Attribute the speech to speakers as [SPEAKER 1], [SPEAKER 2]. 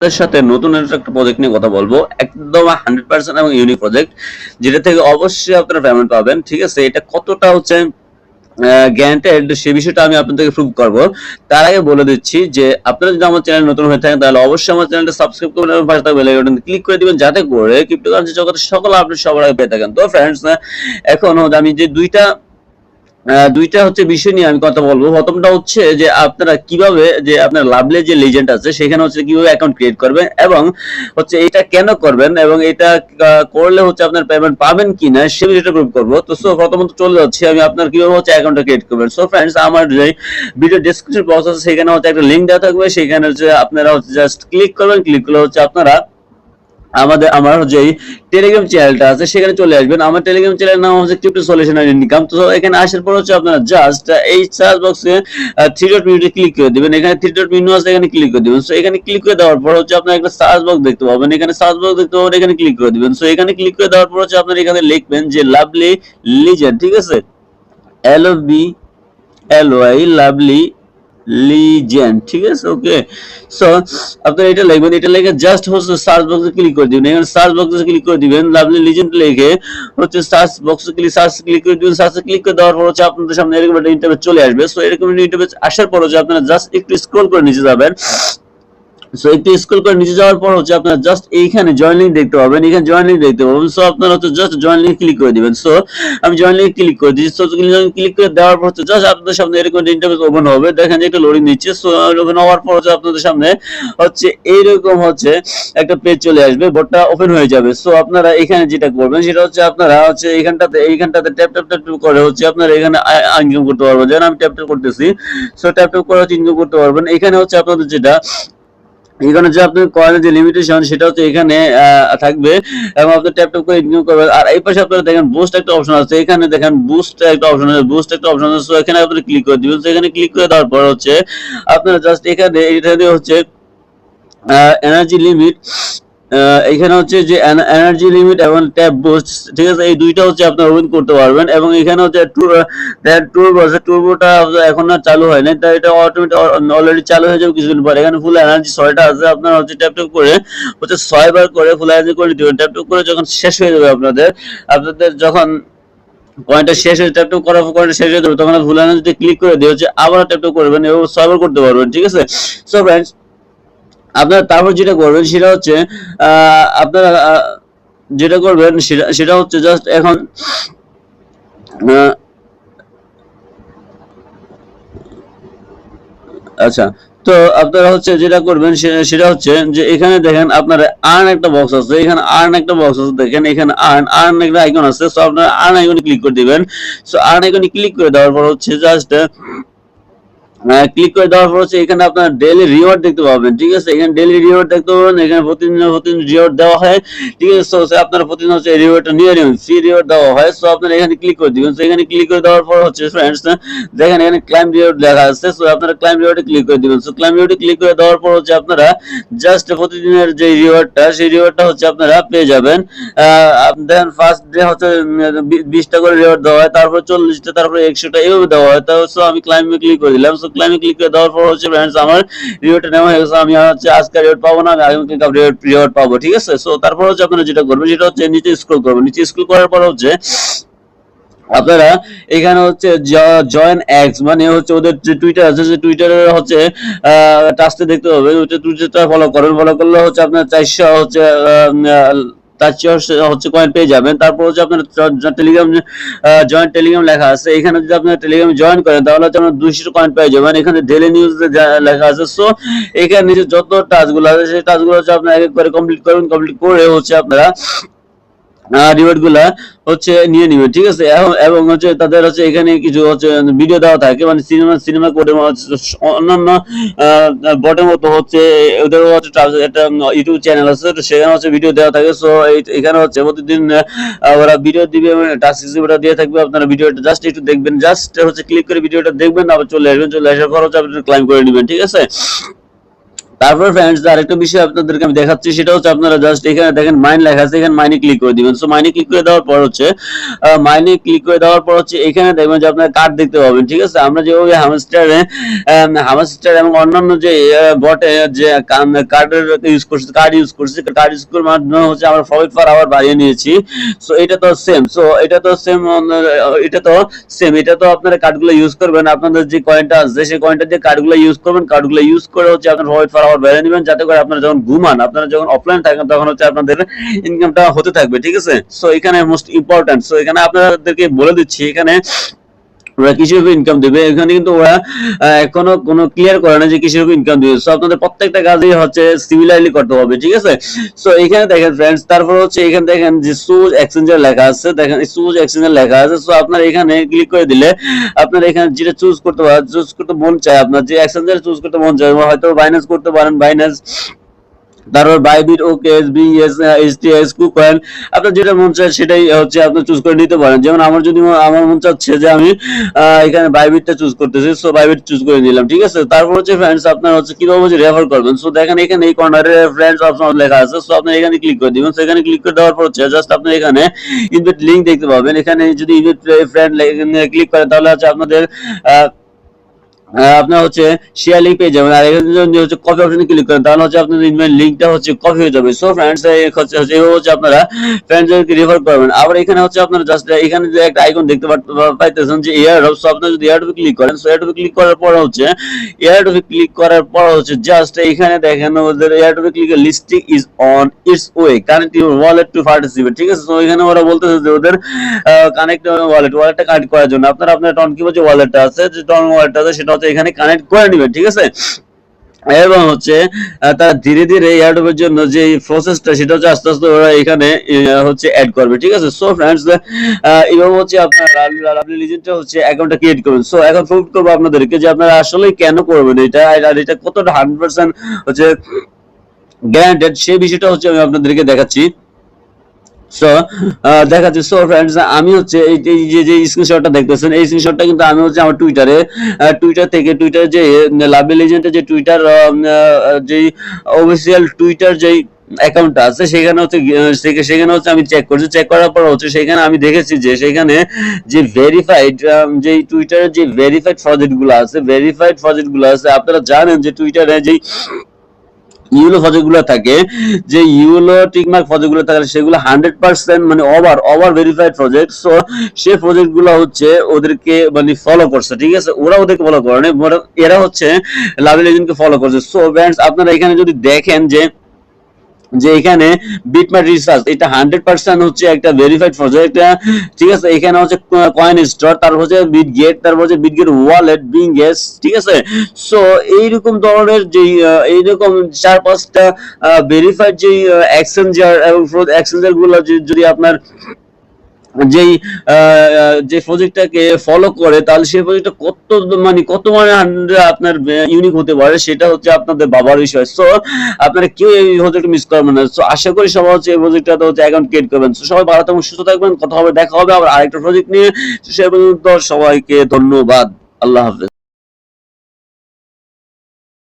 [SPEAKER 1] সাথে নতুন একটা প্রজেক্ট নিয়ে কথা বলব। একদম হান্ড্রেড পার্সেন্ট এবং ইউনিক প্রজেক্ট যেটা থেকে অবশ্যই আপনারা পেমেন্ট পাবেন, ঠিক আছে? এটা কতটা হচ্ছে গ্যারান্টেড সে বিষয়টা আমি আপনাদেরকে প্রুভ করব। তার আগে বলে দিচ্ছি যে, আপনারা যদি আমার চ্যানেল নতুন হয়ে থাকেন, তাহলে অবশ্যই আমার চ্যানেলটা সাবস্ক্রাইব করবেন এবং পাশে থাকা বেল ক্লিক করে দিবেন, যাতে করে ক্রিপ্টোকারেন্সি জগতের সকল আপডেট সবার আগে পেয়ে থাকেন। তো ফ্রেন্ডস এখন আমি যে দুইটা দুইটা হচ্ছে বিষয় নিয়ে আমি কথা বলব। প্রথমটা হচ্ছে যে আপনারা কীভাবে যে আপনার লাভলে যে লিজেন্ড আছে, সেখানে হচ্ছে কীভাবে অ্যাকাউন্ট ক্রিয়েট করবেন এবং হচ্ছে এটা কেন করবেন এবং এটা করলে হচ্ছে আপনার পেমেন্ট পাবেন কিনা, সে বিষয়টা প্রুভ করব। তো সো প্রথমত চলে যাচ্ছে আমি আপনার কীভাবে হচ্ছে অ্যাকাউন্টটা ক্রিয়েট করবেন। সো ফ্রেন্ডস আমার যে ভিডিও ডেসক্রিপশন বক্স আছে, সেখানে হচ্ছে একটা লিঙ্ক দেওয়া থাকবে। সেখানে হচ্ছে আপনারা হচ্ছে জাস্ট ক্লিক করবেন। ক্লিক করলে হচ্ছে আপনারা আমাদের, আমার যে টেলিগ্রাম চ্যানেলটা আছে, সেখানে চলে আসবেন। আমার টেলিগ্রাম চ্যানেলের নাম হচ্ছে ক্রিপ্টো সলিউশন এন্ড ইনকাম তো এখানে আসার পর হচ্ছে আপনারা জাস্ট এই সার্চ বক্সে থ্রি ডট মিনিটে ক্লিক করে দিবেন। এখানে থ্রি ডট মিনু আছে, এখানে ক্লিক করে দিবেন। সো এখানে ক্লিক করে দেওয়ার পর হচ্ছে আপনার একটা সার্চ বক্স দেখতে পাবেন। এখানে সার্চ বক্স দেখতে পাবেন, এখানে ক্লিক করে দিবেন। সো এখানে ক্লিক করে দেওয়ার পর হচ্ছে আপনারা এখানে লিখবেন যে লাভলি লিজেন্ড ঠিক আছে? L O B L Y lovely legend ঠিক আছে? ওকে সো আপনারা এটা লিখবেন, এটা লিখে জাস্ট হচ্ছে সার্চ বক্সে ক্লিক করে দিবেন। এখানে সার্চ বক্সে ক্লিক করে দিবেন লাভলি লিজেন্ড লিখে হচ্ছে সার্চ বক্সে ক্লিক সার্চ ক্লিক করে দিবেন। সার্চে ক্লিক করে দেওয়ার পর হচ্ছে আপনাদের সামনে এরকম একটা ইন্টারভিউ চলে আসবে। সো এরকম ইন্টারভেজ আসার পর হচ্ছে আপনারা জাস্ট একটু স্ক্রল করে নিচে যাবেন। সো একটু স্ক্রল করে নিচে যাওয়ার পর হচ্ছে আপনারা জাস্ট এইখানে জয়েন লিঙ্ক দেখতে পাবেন এখানে জয়েন লিঙ্ক দেখতে পাবেন সো আপনারা হচ্ছে জাস্ট জয়েন লিঙ্ক ক্লিক করে দিবেন। সো আমি জয়েন লিঙ্ক ক্লিক করে দিচ্ছি সো ক্লিক করে দেওয়ার পর হচ্ছে জাস্ট আপনাদের সামনে এরকম ইন্টারফেস ওপেন হবে। দেখেন একটা লোডিং নিচ্ছে সো ওপেন হওয়ার পর হচ্ছে আপনাদের সামনে হচ্ছে এইরকম হচ্ছে একটা পেজ চলে আসবে। বোর্ডটা ওপেন হয়ে যাবে। সো আপনারা এখানে যেটা করবেন, সেটা হচ্ছে আপনারা হচ্ছে এইখানটাতে এইখানটাতে ট্যাপ ট্যাপ ট্যাপ করে হচ্ছে আপনারা এখানে ইনকাম করতে পারবেন। যেন আমি ট্যাপ ট্যাপ করতেছি। সো ট্যাপ ট্যাপ করে হচ্ছে ইনকাম করতে পারবেন। এখানে হচ্ছে আপনাদের যেটা এখানে যে আপনার কয়েনের যে লিমিটেশন সেটা হচ্ছে এখানে থাকবে। এবং আপনি ট্যাপ ট্যাপ করে ইনকাম করবেন। আর এই পাশে আপনারা দেখেন বুস্ট একটা অপশন আছে। এখানে দেখেন বুস্ট একটা অপশন আছে। বুস্ট একটা অপশন আছে। এখানে আপনি ক্লিক করে দিবেন। তো এখানে ক্লিক করে দেওয়ার পর হচ্ছে, আপনারা জাস্ট এখানে, এটা হচ্ছে এনার্জি লিমিট এখানে হচ্ছে যে এনার্জি লিমিট এবং ট্যাপ বুস্ট ঠিক আছে? এই দুইটা হচ্ছে আপনারা ওপেন করতে পারবেন এবং এখানে হচ্ছে টুরবো আছে টুরবোটা এখন আর চালু হয় না তাই এটা অটোমেটিক অলরেডি চালু হয়ে যাবে কিছুদিন পরে। এখানে ফুল এনার্জি ছয়টা আছে, আপনারা হচ্ছে ট্যাপ ট্যাপ করে হচ্ছে ছয় বার করে ফুল এনার্জি করে দিবেন। ট্যাপ ট্যাপ করে যখন শেষ হয়ে যাবে আপনাদের আপনাদের যখন পয়েন্টটা শেষ হয়ে ট্যাপ ট্যাপ করার পর শেষ হয়ে যাবে, তখন ফুল এনার্জি ক্লিক করে দিয়ে হচ্ছে আবার ট্যাপ করবেন এবং ছয়বার করতে পারবেন, ঠিক আছে? সো ফ্রেন্ডস আপনারা তারপর যেটা করবেন সেটা হচ্ছে আপনারা যেটা করবেন সেটা সেটা হচ্ছে জাস্ট এখন আচ্ছা তো আপনারা হচ্ছে যেটা করবেন সেটা হচ্ছে যে এখানে দেখেন আপনার আর্ন একটা বক্স আছে, এখানে আর্ন একটা বক্স আছে, দেখেন এখানে আর্ন আর্ন একটা আইকন আছে সো আপনারা আর্ন আইকনে ক্লিক করে দিবেন। সো আর্ন আইকনে ক্লিক করে দেওয়ার পর হচ্ছে জাস্ট ক্লিক করে দেওয়ার পর হচ্ছে এখানে আপনার ডেইলি রিওয়ার্ড দেখতে পাবেন, ঠিক আছে? এখানে ডেইলি রিওয়ার্ড দেখতে পাবেন, এখানে প্রতিদিন প্রতিদিন রিওয়ার্ড দেওয়া হয়, ঠিক আছে? আপনারা প্রতিদিন হচ্ছে রিওয়ার্ডটা নিয়ে নেবেন ফ্রি রিওয়ার্ড দেওয়া হয় সো আপনারা এখানে ক্লিক করে দিবেন। এখানে ক্লিক করে দেওয়ার পর হচ্ছে ফ্রেন্ডস দেখেন এখানে ক্লাইম রিওয়ার্ড লেখা আছে সো আপনারা ক্লাইম রিওয়ার্ডে ক্লিক করে দিবেন। সো ক্লাইম রিওয়ার্ডে ক্লিক করে দেওয়ার পর হচ্ছে আপনারা জাস্ট প্রতিদিনের যে রিওয়ার্ডটা সেই রিওয়ার্ডটা হচ্ছে আপনারা পেয়ে যাবেন। দেন ফার্স্ট ডে হচ্ছে বিশটা করে রিওয়ার্ড দেওয়া হয়, তারপর চল্লিশটা, তারপরে একশোটা এইভাবে দেওয়া হয়। তো সো আমি ক্লাইমে ক্লিক করে দিলাম। সো ক্লাইমে ক্লিক করে দেওয়ার পর হচ্ছে ফ্রেন্ডস আমার রিওয়ার্ডটা নেওয়া হয়ে গেছে। আমি হচ্ছে আজকে রিওয়ার্ড পাবো না, আমি আগামীকাল রিওয়ার্ড রিওয়ার্ড পাবো, ঠিক আছে? সো তারপর হচ্ছে আপনারা যেটা করবেন হচ্ছে নিচে করবেন। নিচে করার পর হচ্ছে আপনারা এখানে হচ্ছে জয়েন এক্স মানে হচ্ছে ওদের যে টুইটার আছে যে টুইটারে হচ্ছে টাস্টে দেখতে হবে। টুইটারটা ফলো করেন। ফলো করলে হচ্ছে আপনার চারশো হচ্ছে তার হচ্ছে কয়েন পেয়ে যাবেন। তারপর হচ্ছে আপনার টেলিগ্রাম জয়েন্ট টেলিগ্রাম লেখা আছে। এখানে যদি আপনার টেলিগ্রাম জয়েন করেন, তাহলে হচ্ছে আপনার দুইশো কয়েন পেয়ে যাবেন। এখানে ডেলি নিউজ লেখা আছে। সো এখানে নিচে যত টাস্কগুলো আছে, সেই টাস্কগুলো হচ্ছে আপনার এক করে কমপ্লিট করবেন কমপ্লিট করে হচ্ছে আপনারা রিওয়ার্ডগুলা হচ্ছে নিয়ে নিবে, ঠিক আছে? এবং- হচ্ছে তাদের হচ্ছে এখানে কিছু হচ্ছে ভিডিও দেওয়া থাকে মানে সিনেমা সিনেমা কোডের অন্যান্য বটের মতো হচ্ছে ওদের হচ্ছে একটা ইউটিউব চ্যানেল আছে সেখানে হচ্ছে ভিডিও দেওয়া থাকে। সো এখানে হচ্ছে প্রতিদিন ওরা ভিডিও দিবে টাস্ক হিসেবে দিয়ে থাকবে, আপনারা ভিডিওটা জাস্ট একটু দেখবেন জাস্ট হচ্ছে ক্লিক করে ভিডিওটা দেখবেন, আবার চলে আসবেন, চলে আসার পর হচ্ছে আপনি ক্লাইম করে নেবেন, ঠিক আছে? তারপর ফ্রেন্ডস আরেকটা বিষয় আপনাদেরকে আমি দেখাচ্ছি, সেটা হচ্ছে আপনারা জাস্ট এখানে দেখেন মাইন লেখা আছে, এখানে মাইনে ক্লিক করে দিবেন। সো মাইনে ক্লিক করে দেওয়ার পর হচ্ছে মাইনে ক্লিক করে দেওয়ার পর হচ্ছে, এখানে দেখবেন যে আপনার কার্ড দেখতে পাবেন, ঠিক আছে? আমরা যেভাবে হামস্টারে হামস্টার এবং অন্যান্য যে বটে যে কার্ডের ইউজ করছি কার্ড ইউজ করছি কার্ড ইউজ করার মাধ্যমে হচ্ছে আমরা প্রফিট পার আওয়ার বাড়িয়ে নিয়েছি। সো এটা তো সেম সো এটা তো সেম এটা তো সেম এটা তো আপনারা কার্ডগুলো ইউজ করবেন। আপনাদের যে কয়েনটা আছে, সেই কয়েনটা দিয়ে কার্ডগুলো ইউজ করবেন কার্ডগুলো ইউজ করে হচ্ছে আপনার প্রফিট পার আওয়ার বেড়ে নেবেন। যাতে করে আপনারা যখন ঘুমান, আপনারা যখন অফলাইন থাকেন, তখন হচ্ছে আপনাদের ইনকামটা হতে থাকবে, ঠিক আছে? সো এখানে মোস্ট ইম্পর্টেন্ট সো এখানে আপনাদেরকে বলে দিচ্ছি, এখানে ওরা উপর ইনকাম দেবে। এখানে কিন্তু ওরা এখনও কোনো ক্লিয়ার করে না যে কিসের ইনকাম দিবে। সো আপনাদের প্রত্যেকটা কাজই হচ্ছে সিমিলারলি করতে হবে, ঠিক আছে? সো এখানে দেখেন ফ্রেন্ডস তারপর হচ্ছে এখানে দেখেন যে সুজ এক্সচেঞ্জার লেখা আছে। দেখেন সুজ এক্সচেঞ্জার লেখা আছে। সো আপনার এখানে ক্লিক করে দিলে আপনার এখানে যেটা চুজ করতে পারেন চুজ করতে মন চায় আপনার, যে এক্সচেঞ্জার চুজ করতে মন চায়, হয়তো বাইন্যান্স করতে পারেন বাইন্যান্স তারপর বাইবিট ওকে এসবিএস এইচটিএস কুকয়েন আপনার যেটা মন চায় সেটাই হচ্ছে আপনি চুজ করে নিতে পারেন। যেমন আমার যদি আমার মন চাচ্ছে যে আমি এখানে বাইবিটটা চুজ করতেছি সো বাইবিট চুজ করে নিলাম, ঠিক আছে? তারপর হচ্ছে ফ্রেন্ডস আপনার হচ্ছে কীভাবে হচ্ছে রেফার করবেন? সো দেখেন এখানে এই কর্নারে ফ্রেন্ডস অপশন লেখা আছে সো আপনি এখানে ক্লিক করে দিবেন। সো এখানে ক্লিক করে দেওয়ার পর হচ্ছে জাস্ট আপনি এখানে ইনভাইট লিংক দেখতে পাবেন। এখানে যদি ইনভাইট ফ্রেন্ড ক্লিক করেন, তাহলে হচ্ছে আপনাদের আপনার হচ্ছে শেয়ার লিঙ্ক পেয়ে যাবেন। আর এখানে হচ্ছে কপি অপশনে ক্লিক করেন, তাহলে হচ্ছে আপনাদের ইমেল লিঙ্কটা হচ্ছে কপি হয়ে যাবে। সো ফ্রেন্ডস হচ্ছে হচ্ছে, এভাবে হচ্ছে আপনারা ফ্রেন্ডদেরকে রেফার করবেন। আবার এখানে হচ্ছে আপনারা জাস্ট এখানে যে একটা আইকন দেখতে পাইতেছেন যে এয়ার ড্রপ সো আপনারা যদি এয়ার ড্রপে ক্লিক করেন সো এয়ার ড্রপে ক্লিক করার পর হচ্ছে এয়ার ড্রপে ক্লিক করার পর হচ্ছে জাস্ট এখানে দেখেন ওদের air ড্রপে click listing is on its way connect your wallet to participate ঠিক আছে? তো এখানে ওরা বলতেছে যে ওদের কানেক্ট ওয়ালেট ওয়ালেটটা কানেক্ট করার জন্য। আপনারা আপনার টন কি বলছে ওয়ালেটটা আছে, যে টন ওয়ালেটটা আছে, সেটা হচ্ছে এখানে কানেক্ট করে নেবেন ঠিক আছে? এবং হচ্ছে তারা ধীরে ধীরে এয়ারড্রপের জন্য যে প্রসেসটা সেটা হচ্ছে আস্তে আস্তে ওরা এখানে হচ্ছে অ্যাড করবে, ঠিক আছে? সো ফ্রেন্ডস এইভাবে হচ্ছে আপনার লাভলি লিজেন্ডটা হচ্ছে অ্যাকাউন্টটা ক্রিয়েট করবেন। সো এখন প্রুভ করব আপনাদেরকে যে আপনারা আসলে কেন করবেন এটা, আর এটা কতটা হান্ড্রেড পার্সেন্ট হচ্ছে গ্যারান্টেড সেই বিষয়টা হচ্ছে আমি আপনাদেরকে দেখাচ্ছি। সো দেখাচ্ছি। সো ফ্রেন্ডস আমি হচ্ছে এই যে যে স্ক্রিনশটটা দেখতেছেন, এই স্ক্রিনশটটা কিন্তু আমি হচ্ছে আমার টুইটারে টুইটার থেকে টুইটার যে লাভ এজেন্টের যে টুইটার যে অফিসিয়াল টুইটার যেই অ্যাকাউন্টটা আছে, সেখানে হচ্ছে সেখানে হচ্ছে আমি চেক করছি। চেক করার পর হচ্ছে সেখানে আমি দেখেছি যে, সেখানে যে ভেরিফাইড যে টুইটারের যে ভেরিফাইড প্রজেক্টগুলো আছে ভেরিফাইড প্রজেক্টগুলো আছে, আপনারা জানেন যে টুইটারে যে ইউলো প্রজেক্টগুলো থাকে যে ইউলো টিকমার্ক প্রজেক্টগুলো থাকে সেগুলো হান্ড্রেড পার্সেন্ট মানে over over verified project so সে প্রজেক্টগুলো হচ্ছে ওদেরকে মানে ফলো করছে ঠিক আছে? ওরা ওদেরকে ফলো করে না, এরা হচ্ছে লাভেল এজেন্টকে ফলো করছে। সো ব্যান্ডস আপনারা এখানে যদি দেখেন যে যে এখানে বিটমার রিসার্চ এটা হান্ড্রেড পার্সেন্ট হচ্ছে একটা ভেরিফাইড প্রজেক্ট ঠিক আছে? এখানে হচ্ছে কয়েন স্টোর তারপর হচ্ছে বিট গেট তারপর হচ্ছে বিট গেট ওয়ালেট বিং গেস ঠিক আছে? সো এইরকম ধরনের যে এইরকম চার পাঁচটা ভেরিফাইড যে এক্সচেঞ্জার এবং এক্সচেঞ্জারগুলো যদি আপনার যেই যে প্রজেক্টটাকে ফলো করে, তাহলে সেই প্রজেক্টটা কত মানে কত মানে আপনার ইউনিক হতে পারে, সেটা হচ্ছে আপনাদের বাবার বিষয়। সো আপনারা কেউ এই প্রজেক্ট মিস করবেন না। সো আশা করি সবাই হচ্ছে এই প্রজেক্টটাতে হচ্ছে অ্যাকাউন্ট ক্রিয়েট করবেন। সো সবাই ভালো থাকবেন, সুস্থ থাকবেন, কথা হবে, দেখা হবে আবার আরেকটা প্রজেক্ট নিয়ে। সে পর্যন্ত সবাইকে ধন্যবাদ। আল্লাহ হাফেজ।